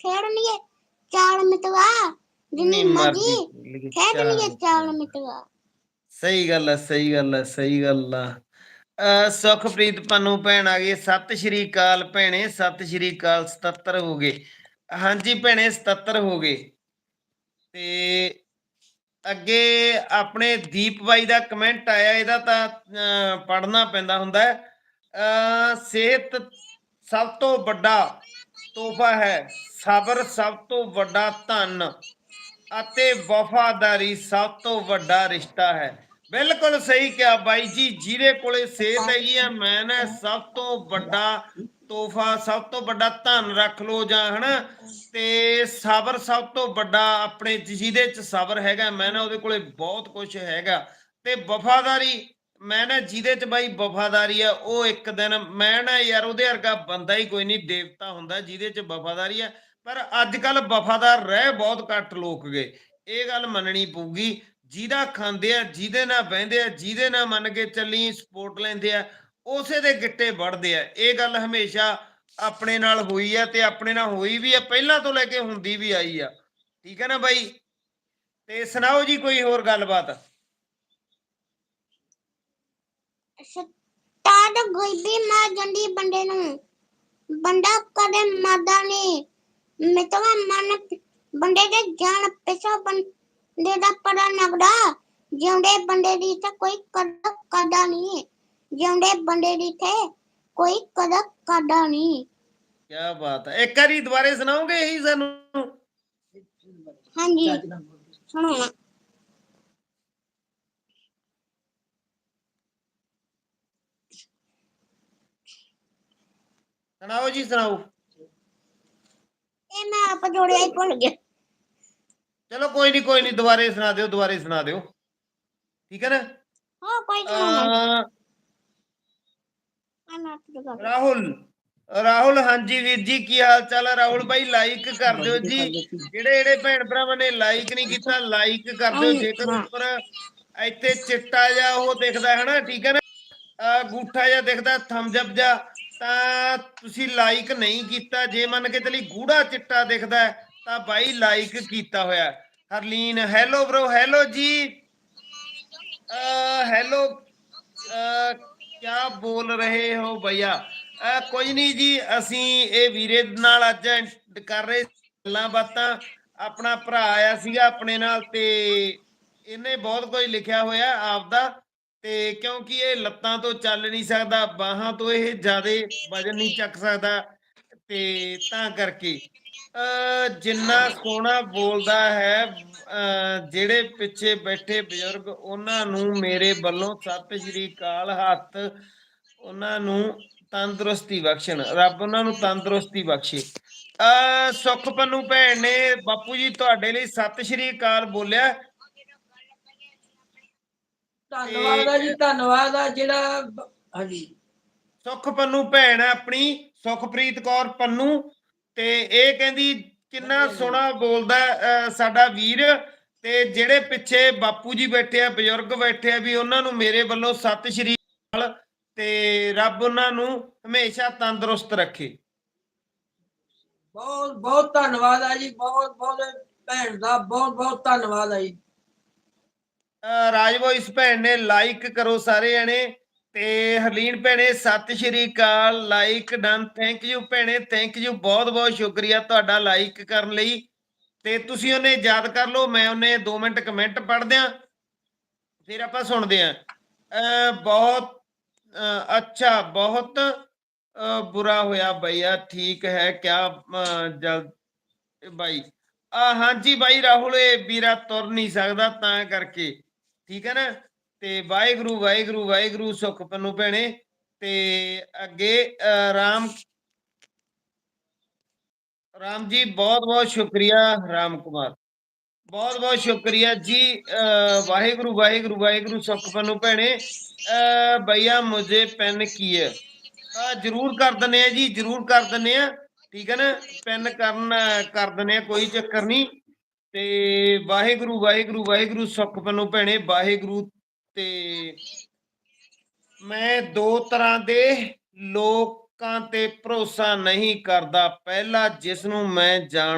ਖੇਡਣਗੇ ਚਾਲ ਮਿਤਵਾ ਜਿੰਨੀ ਜਿੰਨੀ ਮਰਜ਼ੀ ਮਰਜ਼ੀ ਖੇਡਣਗੇ ਚਾਲ ਮਿਤਵਾ ਸਹੀ ਗੱਲ ਹੈ ਸਹੀ ਗੱਲ ਹੈ ਸਹੀ ਗੱਲ ਆ। ਸੁਖਪ੍ਰੀਤ ਪੰਨੂ ਭੈਣ ਆ ਗਈ ਸਤਿ ਸ਼੍ਰੀ ਅਕਾਲ ਭੈਣੇ ਸਤਿ ਸ਼੍ਰੀ ਅਕਾਲ 77 ਹੋ ਗਏ। ਹਾਂਜੀ ਭੈਣੇ 77 ਹੋ ਗਏ। ਤੇ ਅੱਗੇ ਆਪਣੇ ਦੀਪ ਬਾਈ ਦਾ ਕਮੈਂਟ ਆਇਆ ਇਹਦਾ ਤਾਂ ਪੜਨਾ ਪੈਂਦਾ ਹੁੰਦਾ। ਸਿਹਤ ਸਭ ਤੋਂ ਵੱਡਾ ਤੋਹਫਾ ਹੈ। ਸਬਰ ਸਭ ਤੋਂ ਵੱਡਾ ਧਨ ਅਤੇ ਵਫਾਦਾਰੀ ਸਭ ਤੋਂ ਵੱਡਾ ਰਿਸ਼ਤਾ ਹੈ। ਬਿਲਕੁਲ ਸਹੀ ਕਿਹਾ ਬਾਈ ਜੀ, ਜਿਹਦੇ ਕੋਲੇ ਸਿਹਤ ਹੈਗੀ ਆ, ਮੈਂ ਨਾ ਸਭ ਤੋਂ ਵੱਡਾ ਤੋਹਫਾ, ਸਭ ਤੋਂ ਵੱਡਾ ਧਨ ਰੱਖ ਲੋ ਜਾਂ ਹਨਾ, ਤੇ ਸਬਰ ਸਭ ਤੋਂ ਵੱਡਾ ਆਪਣੇ ਜਿਹਦੇ ਚ ਸਬਰ ਹੈਗਾ, ਮੈਂ ਨਾ ਉਹਦੇ ਕੋਲੇ ਬਹੁਤ ਕੁਝ ਹੈਗਾ। ਤੇ ਵਫਾਦਾਰੀ ਮੈਂ ਨਾ ਜਿਹਦੇ ਚ ਬਾਈ ਵਫਾਦਾਰੀ ਆ, ਉਹ ਇੱਕ ਦਿਨ ਮੈਂ ਨਾ ਯਾਰ ਉਹਦੇ ਵਰਗਾ ਬੰਦਾ ਹੀ ਕੋਈ ਨਹੀਂ, ਦੇਵਤਾ ਹੁੰਦਾ ਜਿਹਦੇ ਚ ਵਫਾਦਾਰੀ ਆ। ਪਰ ਅੱਜ ਕੱਲ ਵਫਾਦਾਰ ਰਹਿ ਬਹੁਤ ਘੱਟ ਲੋਕ ਗਏ ਇਹ ਗੱਲ ਮੰਨਣੀ ਪਊਗੀ। ਜਿਹਦਾ ਖਾਂਦੇ ਆ, ਜਿਹਦੇ ਨਾਲ ਬਹਿੰਦੇ ਆ, ਜਿਹਦੇ ਨਾਲ ਮੰਨ ਕੇ ਚੱਲੀ ਸਪੋਰਟ ਲੈਂਦੇ ਆ, ਉਸੇ ਦੇ ਗਿੱਟੇ ਵੜਦੇ ਆ। ਇਹ ਗੱਲ ਹਮੇਸ਼ਾ ਆਪਣੇ ਨਾਲ ਹੋਈ ਆ ਤੇ ਆਪਣੇ ਨਾਲ ਹੋਈ ਵੀ ਆ, ਪਹਿਲਾਂ ਤੋਂ ਲੈ ਕੇ ਹੁੰਦੀ ਵੀ ਆਈ ਆ। ਠੀਕ ਹੈ ਨਾ ਬਾਈ? ਤੇ ਸੁਣਾਓ ਜੀ ਕੋਈ ਹੋਰ ਗੱਲਬਾਤ? ਸੱਟਾਂ ਤਾਂ ਗੋਲੀ ਮਾਰ ਜਾਂਦੀ ਬੰਦੇ ਨੂੰ। ਬੰਦਾ ਕਦੇ ਮਰਦਾ ਨਹੀਂ। ਮਿਤਵਾ ਮਨ ਬੰਦੇ ਦੇ ਜਾਨ ਪਿਛਾ ਬੰਦੇ ਦਾ ਪੜਾ ਨਗਦਾ ਜਿਉਂਦੇ ਬੰਦੇ ਦੀ ਤਾਂ ਕੋਈ ਕਦਰ ਕਰਦਾ ਨਹੀਂ। ਜਿਉਂਦੇ ਬੰਦੇ ਦੀ ਤੇ ਕੋਈ ਕਦਰ ਕਰਦਾ ਨਹੀਂ। ਕੀ ਬਾਤ ਹੈ। ਇੱਕ ਵਾਰੀ ਦੁਬਾਰੇ ਸੁਣਾਓਗੇ ਇਹੀ ਸਾਨੂੰ? ਹਾਂਜੀ। ਸੁਣੋ ਸੁਣਾਓ ਜੀ ਸੁਣਾਓ। ਇਹ ਮੈਂ ਆਪ ਜੋੜਿਆ ਹੀ ਭੁੱਲ ਗਿਆ। ਚਲੋ ਕੋਈ ਨਹੀਂ ਕੋਈ ਨਹੀਂ ਦੁਬਾਰੇ ਸੁਣਾ ਦਿਓ ਦੁਬਾਰੇ ਸੁਣਾ ਦਿਓ। ਠੀਕ ਹੈ ਨਾ? ਹਾਂ ਕੋਈ ਨਹੀਂ ਰਾਹੁਲ ਰਾਹੁਲ ਹਾਂਜੀ ਵੀਰ ਜੀ ਕੀ ਹਾਲ ਚਾਲ ਹੈ ਰਾਹੁਲ ਭਾਈ ਲਾਈਕ ਕਰ ਦਿਓ ਜੀ। ਜਿਹੜੇ ਜਿਹੜੇ ਭੈਣ ਭਰਾਵਾਂ ਨੇ ਲਾਈਕ ਨਹੀਂ ਕੀਤਾ ਲਾਈਕ ਕਰ ਦਿਓ। ਜੇਕਰ ਉੱਪਰ ਇੱਥੇ ਚਿੱਟਾ ਜਿਹਾ ਉਹ ਦਿਖਦਾ ਹੈ ਨਾ ਠੀਕ ਹੈ ਨਾ? ਅਹ ਗੂਠਾ ਜਿਹਾ ਦਿਖਦਾ ਥੰਬਸ ਅਪ ਜਿਹਾ। ਤਾਂ ਤੁਸੀਂ ਲਾਈਕ ਨਹੀਂ ਕੀਤਾ, ਜੇ ਮੰਨ ਕੇ ਚਲੀ ਗੂੜਾ ਚਿੱਟਾ ਦਿਖਦਾ ਤਾਂ ਬਾਈ ਲਾਈਕ ਕੀਤਾ ਹੋਇਆ Harleen hello bro hello ji. Hello ਕੀ ਬੋਲ ਰਹੇ ਹੋ ਭਈਆ? ਕੋਈ ਨਹੀਂ ਜੀ, ਅਸੀਂ ਇਹ ਵੀਰੇ ਨਾਲ ਅੱਜ ਕਰ ਰਹੇ ਗੱਲਾਂ ਬਾਤਾਂ। ਆਪਣਾ ਭਰਾ ਆਇਆ ਸੀਗਾ ਆਪਣੇ ਨਾਲ ਤੇ ਇਹਨੇ ਬਹੁਤ ਕੁਝ ਲਿਖਿਆ ਹੋਇਆ ਆਪ ਦਾ ਤੇ ਕਿਉਂਕਿ ਇਹ ਲੱਤਾਂ ਤੋਂ ਚੱਲ ਨਹੀਂ ਸਕਦਾ ਬਾਹਾਂ ਤੋਂ ਇਹ ਜ਼ਿਆਦਾ ਵਜਨ ਨਹੀਂ ਚੱਕ ਸਕਦਾ ਤੇ ਤਾਂ ਕਰਕੇ। ਜਿੰਨਾ ਸੋਹਣਾ ਬੋਲਦਾ ਹੈ ਜਿਹੜੇ ਪਿੱਛੇ ਬੈਠੇ ਬਜ਼ੁਰਗ ਉਹਨਾਂ ਨੂੰ ਮੇਰੇ ਵੱਲੋਂ ਸਤਿ ਸ਼੍ਰੀ ਅਕਾਲ ਹੱਥ ਉਹਨਾਂ ਨੂੰ ਤੰਦਰੁਸਤੀ ਬਖਸ਼ਣ ਰੱਬ ਉਹਨਾਂ ਨੂੰ ਤੰਦਰੁਸਤੀ ਬਖਸ਼ੇ। ਅ ਸੁਖ ਪੰਨੂ ਭੈਣ ਨੇ ਬਾਪੂ ਜੀ ਤੁਹਾਡੇ ਲਈ ਸਤਿ ਸ਼੍ਰੀ ਅਕਾਲ ਬੋਲਿਆ। ਧੰਨਵਾਦ ਆ ਜੀ ਧੰਨਵਾਦ ਆ ਜਿਹੜਾ ਹਾਂਜੀ। ਸੁਖ ਪੰਨੂ ਭੈਣ ਹੈ ਆਪਣੀ ਸੁਖਪ੍ਰੀਤ ਕੌਰ ਪੰਨੂ ਤੇ ਇਹ ਕਹਿੰਦੀ ਕਿੰਨਾ ਸੋਹਣਾ ਬੋਲਦਾ ਸਾਡਾ ਵੀਰ ਤੇ ਜਿਹੜੇ ਪਿੱਛੇ ਬਾਪੂ ਜੀ ਬੈਠੇ ਆ ਬਜ਼ੁਰਗ ਬੈਠੇ ਆ ਵੀ ਉਹਨਾਂ ਨੂੰ ਮੇਰੇ ਵੱਲੋਂ ਸਤਿ ਸ਼੍ਰੀ ਅਕਾਲ ਤੇ ਰੱਬ ਉਹਨਾਂ ਨੂੰ ਹਮੇਸ਼ਾ ਤੰਦਰੁਸਤ ਰੱਖੇ। ਬਹੁਤ ਬਹੁਤ ਧੰਨਵਾਦ ਆ ਜੀ ਬਹੁਤ ਬਹੁਤ ਭੈਣ ਦਾ ਬਹੁਤ ਬਹੁਤ ਧੰਨਵਾਦ ਆ ਜੀ। ਅਹ ਰਾਜ ਭੈਣ ਨੇ ਲਾਈਕ ਕਰੋ ਸਾਰੇ ਜਣੇ ਤੇ ਹਰਲੀਨ ਭੈਣੇ, ਸਤਿ ਸ਼੍ਰੀ ਅਕਾਲ ਲਾਈਕ ਡਨ ਥੈਂਕ ਯੂ ਭੈਣੇ ਥੈਂਕ ਯੂ ਬਹੁਤ ਬਹੁਤ ਸ਼ੁਕਰੀਆ ਤੁਹਾਡਾ ਲਾਈਕ ਕਰਨ ਲਈ। ਤੇ ਤੁਸੀਂ ਉਹਨੇ ਯਾਦ ਕਰ ਲਓ, ਮੈਂ ਉਹਨੇ 2 ਮਿੰਟ ਕਮੈਂਟ ਪੜ੍ਹ ਦਿਆਂ ਫਿਰ ਆਪਾਂ ਸੁਣਦੇ ਆਂ ਅਹ ਬਹੁਤ ਅੱਛਾ, ਬਹੁਤ ਬੁਰਾ ਹੋਇਆ ਭਈਆ ਠੀਕ ਹੈ, ਕਿਆ ਜਲ ਬਾਈ। ਆ ਹਾਂਜੀ ਬਾਈ ਰਾਹੁਲ, ਇਹ ਵੀਰਾ ਤੁਰ ਨਹੀਂ ਸਕਦਾ ਤਾਂ ਕਰਕੇ। ਠੀਕ ਹੈ ਨਾ? ਤੇ ਵਾਹਿਗੁਰੂ ਵਾਹਿਗੁਰੂ ਵਾਹਿਗੁਰੂ ਸੁਖ ਪੰਨੂ ਭੈਣੇ। ਤੇ ਅੱਗੇ ਰਾਮ ਰਾਮ ਜੀ ਬਹੁਤ ਬਹੁਤ ਸ਼ੁਕਰੀਆ ਰਾਮ ਕੁਮਾਰ। ਬਹੁਤ ਬਹੁਤ ਸ਼ੁਕਰੀਆ ਜੀ ਅਹ, ਵਾਹਿਗੁਰੂ ਵਾਹਿਗੁਰੂ ਵਾਹਿਗੁਰੂ ਸੁਖ ਪੰਨੂ ਭੈਣੇ। ਅਹ, ਭਈਆ ਮੁਝੇ ਪੈਨ ਕੀ ਹੈ ਜਰੂਰ ਕਰ ਦਿੰਨੇ ਆ ਜੀ ਜਰੂਰ ਕਰ ਦਿੰਨੇ ਆ। ਠੀਕ ਹੈ ਨਾ? ਪੈਨ ਕਰਨ ਕਰ ਦਿੰਨੇ ਆ ਕੋਈ ਚੱਕਰ ਨਹੀਂ। ਤੇ ਵਾਹਿਗੁਰੂ ਵਾਹਿਗੁਰੂ ਵਾਹਿਗੁਰੂ, ਸੁਖ ਪੰਨੂ ਭੈਣੇ ਵਾਹਿਗੁਰੂ ਤੇ ਮੈਂ ਦੋ ਤਰ੍ਹਾਂ ਦੇ ਲੋਕਾਂ ਤੇ ਭਰੋਸਾ ਨਹੀਂ ਕਰਦਾ। ਪਹਿਲਾ ਜਿਸ ਨੂੰ ਮੈਂ ਜਾਣ